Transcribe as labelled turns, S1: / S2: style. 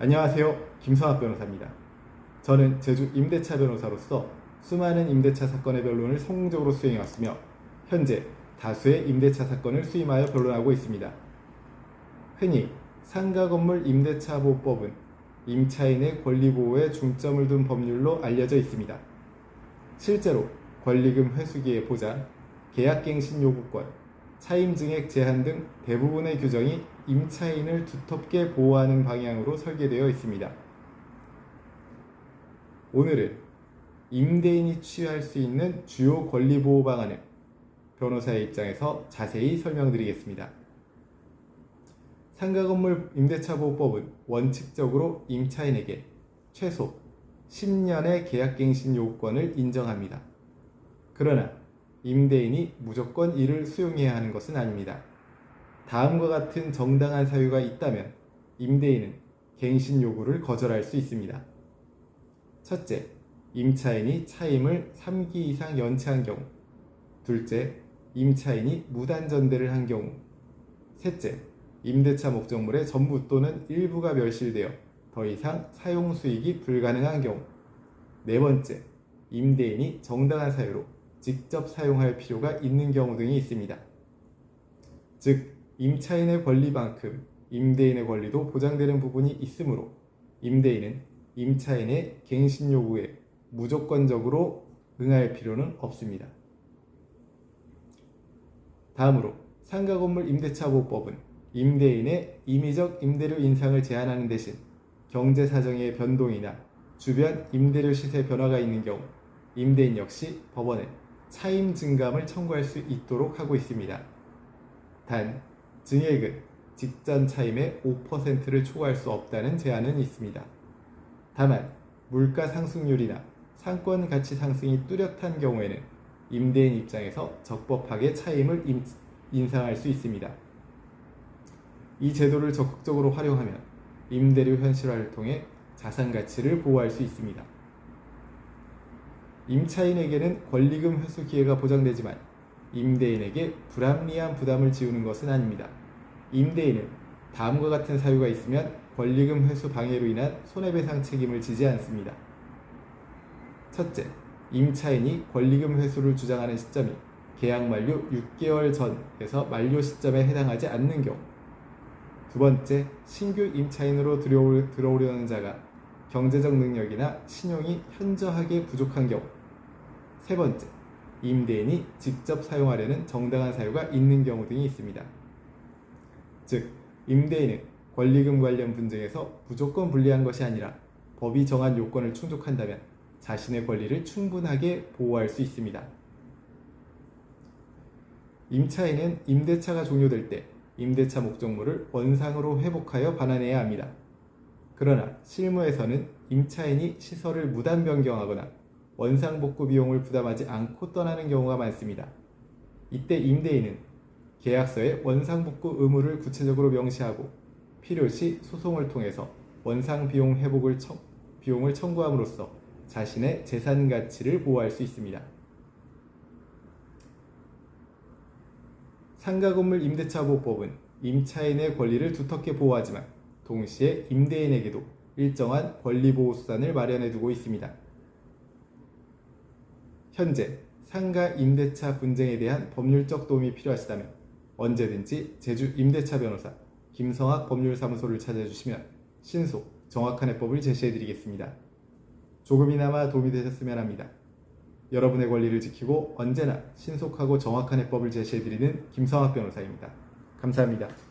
S1: 안녕하세요. 김성학 변호사입니다. 저는 제주 임대차 변호사로서 수많은 임대차 사건의 변론을 성공적으로 수행해왔으며 현재 다수의 임대차 사건을 수임하여 변론하고 있습니다. 흔히 상가 건물 임대차 보호법은 임차인의 권리 보호에 중점을 둔 법률로 알려져 있습니다. 실제로 권리금 회수기의 보장, 계약갱신 요구권, 차임 증액 제한 등 대부분의 규정이 임차인을 두텁게 보호하는 방향으로 설계되어 있습니다. 오늘은 임대인이 취할 수 있는 주요 권리 보호 방안을 변호사의 입장에서 자세히 설명드리겠습니다. 상가 건물 임대차 보호법은 원칙적으로 임차인에게 최소 10년의 계약갱신 요구권을 인정합니다. 그러나 임대인이 무조건 이를 수용해야 하는 것은 아닙니다. 다음과 같은 정당한 사유가 있다면 임대인은 갱신 요구를 거절할 수 있습니다. 첫째, 임차인이 차임을 3기 이상 연체한 경우. 둘째, 임차인이 무단 전대를 한 경우. 셋째, 임대차 목적물의 전부 또는 일부가 멸실되어 더 이상 사용 수익이 불가능한 경우. 네 번째, 임대인이 정당한 사유로 직접 사용할 필요가 있는 경우 등이 있습니다. 즉, 임차인의 권리만큼 임대인의 권리도 보장되는 부분이 있으므로 임대인은 임차인의 갱신 요구에 무조건적으로 응할 필요는 없습니다. 다음으로 상가 건물 임대차 보호법은 임대인의 임의적 임대료 인상을 제한하는 대신 경제 사정의 변동이나 주변 임대료 시세 변화가 있는 경우 임대인 역시 법원에 차임 증감을 청구할 수 있도록 하고 있습니다. 단 증액은 직전 차임의 5%를 초과할 수 없다는 제한은 있습니다. 다만 물가 상승률이나 상권 가치 상승이 뚜렷한 경우에는 임대인 입장에서 적법하게 차임을 임- 인상할 수 있습니다. 이 제도를 적극적으로 활용하면 임대료 현실화를 통해 자산 가치를 보호할 수 있습니다. 임차인에게는 권리금 회수 기회가 보장되지만 임대인에게 불합리한 부담을 지우는 것은 아닙니다. 임대인은 다음과 같은 사유가 있으면 권리금 회수 방해로 인한 손해배상 책임을 지지 않습니다. 첫째, 임차인이 권리금 회수를 주장하는 시점이 계약 만료 6개월 전에서 만료 시점에 해당하지 않는 경우. 두 번째, 신규 임차인으로 들어오, 들어오려는 자가 경제적 능력이나 신용이 현저하게 부족한 경우. 세 번째, 임대인이 직접 사용하려는 정당한 사유가 있는 경우 등이 있습니다. 즉, 임대인은 권리금 관련 분쟁에서 무조건 불리한 것이 아니라 법이 정한 요건을 충족한다면 자신의 권리를 충분하게 보호할 수 있습니다. 임차인은 임대차가 종료될 때 임대차 목적물을 원상으로 회복하여 반환해야 합니다. 그러나 실무에서는 임차인이 시설을 무단 변경하거나 원상 복구 비용을 부담하지 않고 떠나는 경우가 많습니다. 이때 임대인은 계약서에 원상 복구 의무를 구체적으로 명시하고 필요시 소송을 통해서 원상 비용 회복을 청, 비용을 청구함으로써 자신의 재산 가치를 보호할 수 있습니다. 상가 건물 임대차 보호법은 임차인의 권리를 두텁게 보호하지만 동시에 임대인에게도 일정한 권리 보호 수단을 마련해 두고 있습니다. 현재 상가 임대차 분쟁에 대한 법률적 도움이 필요하시다면 언제든지 제주 임대차 변호사 김성학 법률사무소를 찾아주시면 신속 정확한 해법을 제시해 드리겠습니다. 조금이나마 도움이 되셨으면 합니다. 여러분의 권리를 지키고 언제나 신속하고 정확한 해법을 제시해 드리는 김성학 변호사입니다. 감사합니다.